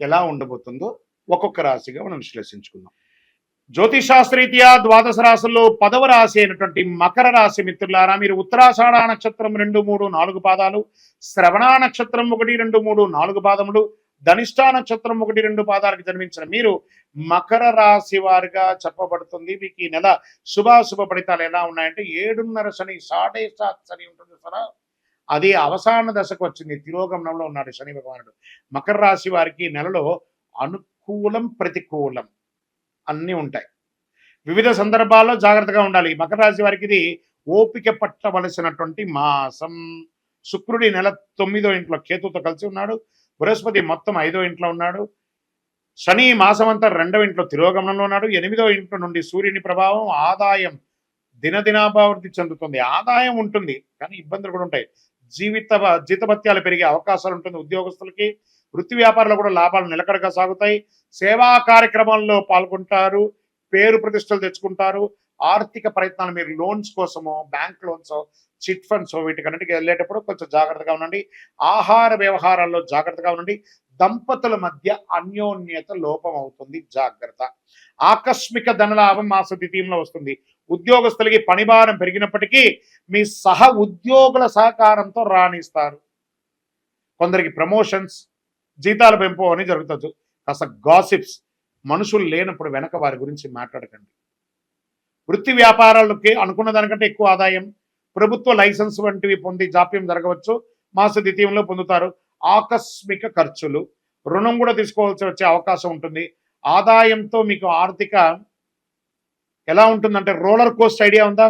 ఎలా ఉండబోతుందో ఒక్కొక్క రాశిగా మనం విశ్లేషించుకుందాం. జ్యోతిషాస్త్రీత్యా ద్వాదశ రాశుల్లో పదవ రాశి అయినటువంటి మకర రాశి మిత్రులారా మీరు ఉత్తరాషాఢ నక్షత్రం రెండు మూడు నాలుగు పాదాలు శ్రవణ నక్షత్రం ఒకటి రెండు మూడు నాలుగు పాదములు ధనిష్టా నక్షత్రం ఒకటి రెండు పాదాలకు జన్మించిన మీరు మకర రాశి వారిగా చెప్పబడుతుంది. మీకు ఈ నెల శుభాశుభ ఫలితాలు ఎలా ఉన్నాయంటే ఏడున్నర శని సాడే సాత్ శని ఉంటుంది సరా అది అవసాన దశకు వచ్చింది. తిరోగమనంలో ఉన్నాడు శని భగవానుడు. మకర రాశి వారికి నెలలో అనుకూలం ప్రతికూలం అన్నీ ఉంటాయి. వివిధ సందర్భాల్లో జాగ్రత్తగా ఉండాలి. మకర రాశి వారికి ఇది ఓపిక పట్టవలసినటువంటి మాసం. శుక్రుడి నెల తొమ్మిదో ఇంట్లో కేతుతో కలిసి ఉన్నాడు. బృహస్పతి మొత్తం ఐదో ఇంట్లో ఉన్నాడు. శని మాసం అంతా రెండవ ఇంట్లో తిరోగమనంలో ఉన్నాడు. ఎనిమిదో ఇంట్లో నుండి సూర్యుని ప్రభావం ఆదాయం దినదినాభివృద్ధి చెందుతుంది. ఆదాయం ఉంటుంది కానీ ఇబ్బందులు కూడా ఉంటాయి. జీవిత జీతభత్యాలు పెరిగే అవకాశాలు ఉంటుంది ఉద్యోగస్తులకి. వృత్తి వ్యాపారాలు కూడా లాభాలు నిలకడగా సాగుతాయి. సేవా కార్యక్రమాల్లో పాల్గొంటారు. పేరు ప్రతిష్టలు తెచ్చుకుంటారు. ఆర్థిక ప్రయత్నాలు మీరు లోన్స్ కోసమో బ్యాంక్ లోన్స్ చిట్ ఫండ్స్ వీటికన్నిటికి వెళ్ళేటప్పుడు కొంచెం జాగ్రత్తగా ఉండండి. ఆహార వ్యవహారాల్లో జాగ్రత్తగా ఉండండి. దంపతుల మధ్య అన్యోన్యత లోపం అవుతుంది. జాగ్రత్త. ఆకస్మిక ధనలాభం మాస ద్వితీయంలో వస్తుంది. ఉద్యోగస్తులకి పనిభారం పెరిగినప్పటికీ మీ సహ ఉద్యోగుల సహకారంతో రాణిస్తారు. కొందరికి ప్రమోషన్స్ జీతాల పెంపు అని జరుగుతుంది. కాస్త గాసిప్స్ మనుషులు లేనప్పుడు వెనక వారి గురించి మాట్లాడకండి. వృత్తి వ్యాపారాలకి అనుకున్న దానికంటే ఎక్కువ ఆదాయం ప్రభుత్వ లైసెన్స్ వంటివి పొంది జాప్యం జరగవచ్చు మాస ద్వితీయంలో పొందుతారు. ఆకస్మిక ఖర్చులు రుణం కూడా తీసుకోవాల్సి వచ్చే అవకాశం ఉంటుంది. ఆదాయంతో మీకు ఆర్థిక ఎలా ఉంటుందంటే రోలర్ కోస్ట్ ఐడియా ఉందా?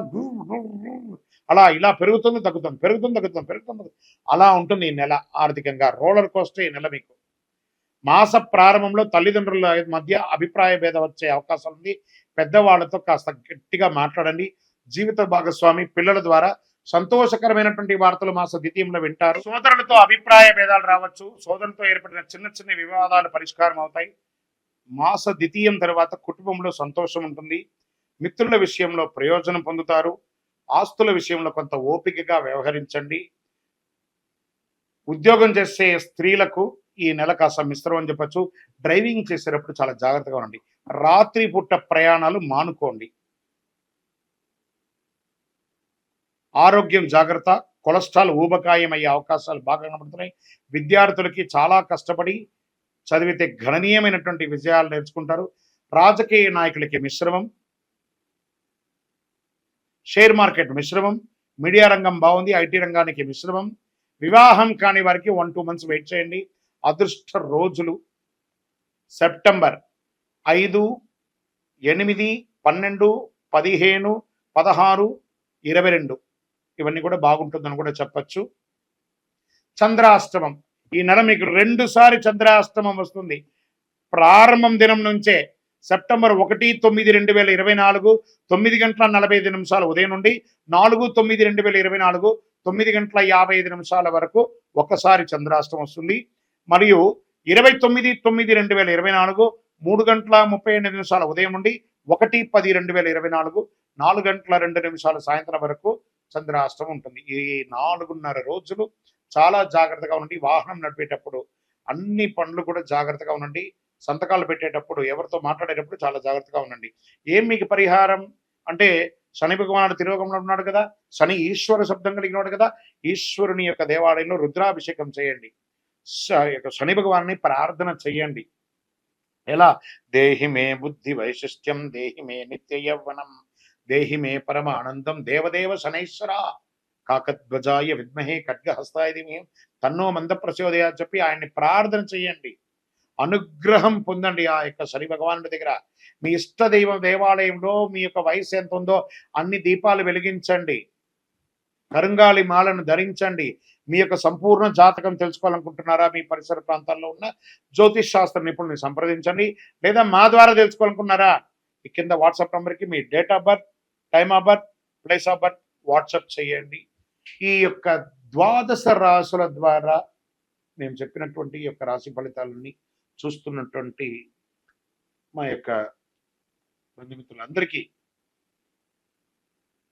అలా ఇలా పెరుగుతుంది తగ్గుతుంది పెరుగుతుంది తగ్గుతుంది పెరుగుతుంది అలా ఉంటుంది ఈ నెల ఆర్థికంగా. రోలర్ కోస్ట్ ఈ నెల మీకు. మాస ప్రారంభంలో తల్లిదండ్రుల మధ్య అభిప్రాయ భేదం వచ్చే అవకాశం ఉంది. పెద్దవాళ్ళతో కాస్త గట్టిగా మాట్లాడండి. జీవిత భాగస్వామి పిల్లల ద్వారా సంతోషకరమైనటువంటి వార్తలు మాస ద్వితీయంలో వింటారు. సోదరులతో అభిప్రాయ భేదాలు రావచ్చు. సోదరులతో ఏర్పడిన చిన్న చిన్న వివాదాలు పరిష్కారం అవుతాయి. మాస ద్వితీయం తర్వాత కుటుంబంలో సంతోషం ఉంటుంది. మిత్రుల విషయంలో ప్రయోజనం పొందుతారు. ఆస్తుల విషయంలో కొంత ఓపికగా వ్యవహరించండి. ఉద్యోగం చేసే స్త్రీలకు ఈ నెల కాస్త మిశ్రం అని చెప్పచ్చు. డ్రైవింగ్ చేసేటప్పుడు చాలా జాగ్రత్తగా ఉండండి. రాత్రి పూట ప్రయాణాలు మానుకోండి. ఆరోగ్యం జాగ్రత్త కొలెస్ట్రాల్ ఊబకాయం అయ్యే అవకాశాలు బాగా కనబడుతున్నాయి. విద్యార్థులకి చాలా కష్టపడి చదివితే గణనీయమైనటువంటి విజయాలు నేర్చుకుంటారు. రాజకీయ నాయకులకి మిశ్రమం. షేర్ మార్కెట్ మిశ్రమం. మీడియా రంగం బాగుంది ఐటీ రంగానికి మిశ్రమం. వివాహం కాని వారికి వన్ టూ మంత్స్ వెయిట్ చేయండి. అదృష్ట రోజులు. సెప్టెంబర్ ఐదు ఎనిమిది పన్నెండు పదిహేను పదహారు ఇరవై రెండు. ఇవన్నీ కూడా బాగుంటుందని కూడా చెప్పచ్చు. చంద్రాష్టమం. ఈ నెల మీకు రెండుసారి చంద్రాష్టమం వస్తుంది. ప్రారంభం దినం నుంచే సెప్టెంబర్ ఒకటి తొమ్మిది రెండు వేల ఇరవై నాలుగు తొమ్మిది గంటల నలభై ఐదు నిమిషాలు ఉదయం నుండి నాలుగు తొమ్మిది రెండు వేల ఇరవై నాలుగు తొమ్మిది గంటల యాభై ఐదు నిమిషాల వరకు ఒకసారి చంద్రాష్టమం వస్తుంది. మరియు ఇరవై తొమ్మిది తొమ్మిది రెండు వేల ఇరవై నాలుగు మూడు గంటల ముప్పై ఎనిమిది నిమిషాల ఉదయం నుండి ఒకటి పది రెండు వేల ఇరవై నాలుగు నాలుగు గంటల రెండు నిమిషాల సాయంత్రం వరకు చంద్రాష్టం ఉంటుంది. ఈ నాలుగున్నర రోజులు చాలా జాగ్రత్తగా ఉండి వాహనం నడిపేటప్పుడు అన్ని పనులు కూడా జాగ్రత్తగా ఉండండి. సంతకాలు పెట్టేటప్పుడు ఎవరితో మాట్లాడేటప్పుడు చాలా జాగ్రత్తగా ఉండండి. ఏం మీకు పరిహారం? అంటే శని భగవానుడు తిరోగంలో ఉన్నాడు కదా శని ఈశ్వర శబ్దం కలిగినాడు కదా ఈశ్వరుని యొక్క దేవాలయంలో రుద్రాభిషేకం చేయండి. శని భగవాన్ని ప్రార్థన చెయ్యండి. ఎలా? దేహి మే బుద్ధి వైశిష్ట్యం దేహి మే నిత్య యవ్వనం దేహి మే దేవదేవ శనైశ్వర కాకధ్వజాయ విద్మహే ఖడ్గహస్తాయ తన్నో మంద ప్రచోదయా చెప్పి ఆయన్ని ప్రార్థన చెయ్యండి. అనుగ్రహం పొందండి ఆ యొక్క శని భగవానుడి దగ్గర. మీ ఇష్ట దైవం దేవాలయంలో మీ యొక్క వయసు ఎంత ఉందో అన్ని దీపాలు వెలిగించండి. కరుంగాలి మాలను ధరించండి. మీ యొక్క సంపూర్ణ జాతకం తెలుసుకోవాలనుకుంటున్నారా? మీ పరిసర ప్రాంతాల్లో ఉన్న జ్యోతిష్ శాస్త్ర నిపుణుల్ని సంప్రదించండి. లేదా మా ద్వారా తెలుసుకోవాలనుకున్నారా ఈ కింద వాట్సాప్ నెంబర్కి మీ date of birth time of birth place of birth WhatsApp చేయండి. ఈ యొక్క ద్వాదశ రాసుల ద్వారా మేము చెప్పినటువంటి ఈ యొక్క రాశి ఫలితాలని చూస్తున్నటువంటి మా యొక్క బంధుమిత్రులందరికీ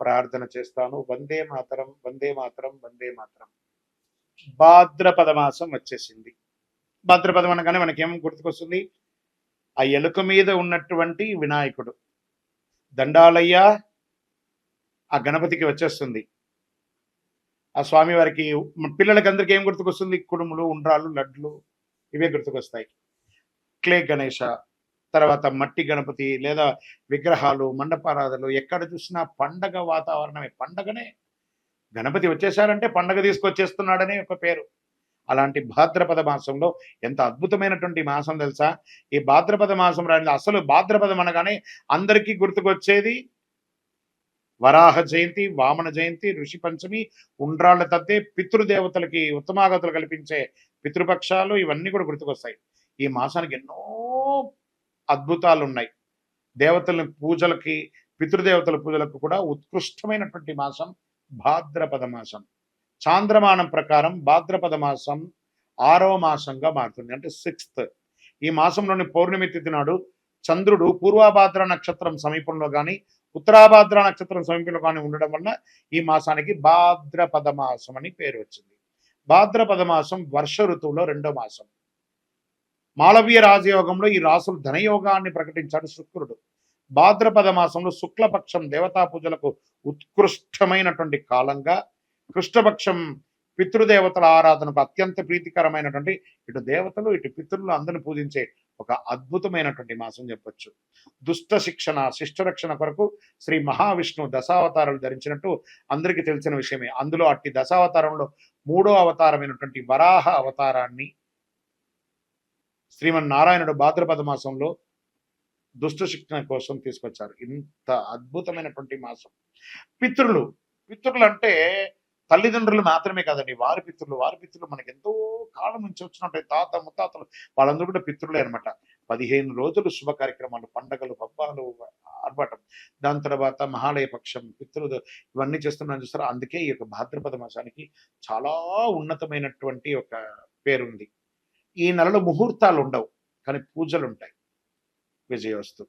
ప్రార్థన చేస్తాను. వందే మాతరం వందే మాతరం వందే మాతరం. భాద్రపద మాసం వచ్చేసింది. భాద్రపదం అనగానే మనకేం గుర్తుకొస్తుంది? ఆ ఎలుక మీద ఉన్నటువంటి వినాయకుడు. దండాలయ్య ఆ గణపతికి వచ్చేస్తుంది. ఆ స్వామి వారికి పిల్లలకి అందరికీ ఏం గుర్తుకొస్తుంది? కుడుములు ఉండ్రాలు లడ్లు ఇవే గుర్తుకొస్తాయి. క్లే గణేష తర్వాత మట్టి గణపతి లేదా విగ్రహాలు మండపారాధనలు ఎక్కడ చూసినా పండగ వాతావరణమే. పండగనే. గణపతి వచ్చేసారంటే పండగ తీసుకొచ్చేస్తున్నాడనే ఒక పేరు. అలాంటి భాద్రపద మాసంలో ఎంత అద్భుతమైనటువంటి మాసం తెలుసా? ఈ భాద్రపద మాసం రాని అసలు భాద్రపదం అనగానే అందరికీ గుర్తుకొచ్చేది వరాహ జయంతి వామన జయంతి ఋషి పంచమి ఉండ్రాళ్ళ తద్దే పితృదేవతలకి ఉత్తమాగతులు కల్పించే పితృపక్షాలు ఇవన్నీ కూడా గుర్తుకొస్తాయి. ఈ మాసానికి ఎన్నో అద్భుతాలు ఉన్నాయి దేవతల పూజలకి పితృదేవతల పూజలకు కూడా ఉత్కృష్టమైనటువంటి మాసం భాద్రపద మాసం. చాంద్రమానం ప్రకారం భాద్రపద మాసం ఆరవ మాసంగా మారుతుంది. అంటే సిక్స్త్. ఈ మాసంలోని పౌర్ణమి తిథి నాడు చంద్రుడు పూర్వభాద్ర నక్షత్రం సమీపంలో కానీ ఉత్తరాభాద్ర నక్షత్రం సమీపంలో కానీ ఉండడం వలన ఈ మాసానికి భాద్రపద మాసం అని పేరు వచ్చింది. భాద్రపద మాసం వర్ష ఋతువులో రెండో మాసం. మాళవీయ రాజయోగంలో ఈ రాసులు ధనయోగాన్ని ప్రకటించాడు శుక్రుడు. భాద్రపద మాసంలో శుక్లపక్షం దేవతా పూజలకు ఉత్కృష్టమైనటువంటి కాలంగా కృష్ణపక్షం పితృదేవతల ఆరాధనకు అత్యంత ప్రీతికరమైనటువంటి ఇటు దేవతలు ఇటు పితృలు అందరిని పూజించే ఒక అద్భుతమైనటువంటి మాసం చెప్పొచ్చు. దుష్ట శిక్షణ శిష్టరక్షణ కొరకు శ్రీ మహావిష్ణువు దశావతారాలు ధరించినట్టు అందరికీ తెలిసిన విషయమే. అందులో అట్టి దశావతారంలో మూడో అవతారమైనటువంటి వరాహ అవతారాన్ని శ్రీమన్నారాయణుడు భాద్రపద మాసంలో దుష్ట శిక్షణ కోసం తీసుకొచ్చారు. ఇంత అద్భుతమైనటువంటి మాసం. పితృలు పితృలు అంటే తల్లిదండ్రులు మాత్రమే కాదండి. వారి పితృలు వారి పితృలు మనకి ఎంతో కాలం నుంచి వచ్చినట్టు తాత ముత్తాతలు వాళ్ళందరూ కూడా పితృలే అనమాట పదిహేను రోజులు శుభ కార్యక్రమాలు పండగలు పబ్బాలు ఆర్భాటం. దాని తర్వాత మహాలయ పక్షం పితృలు ఇవన్నీ చేస్తున్నాను చూస్తారా. అందుకే ఈ యొక్క భాద్రపద మాసానికి చాలా ఉన్నతమైనటువంటి ఒక పేరుంది. ఈ నెలలో ముహూర్తాలు ఉండవు కానీ పూజలు ఉంటాయి విజయోస్తు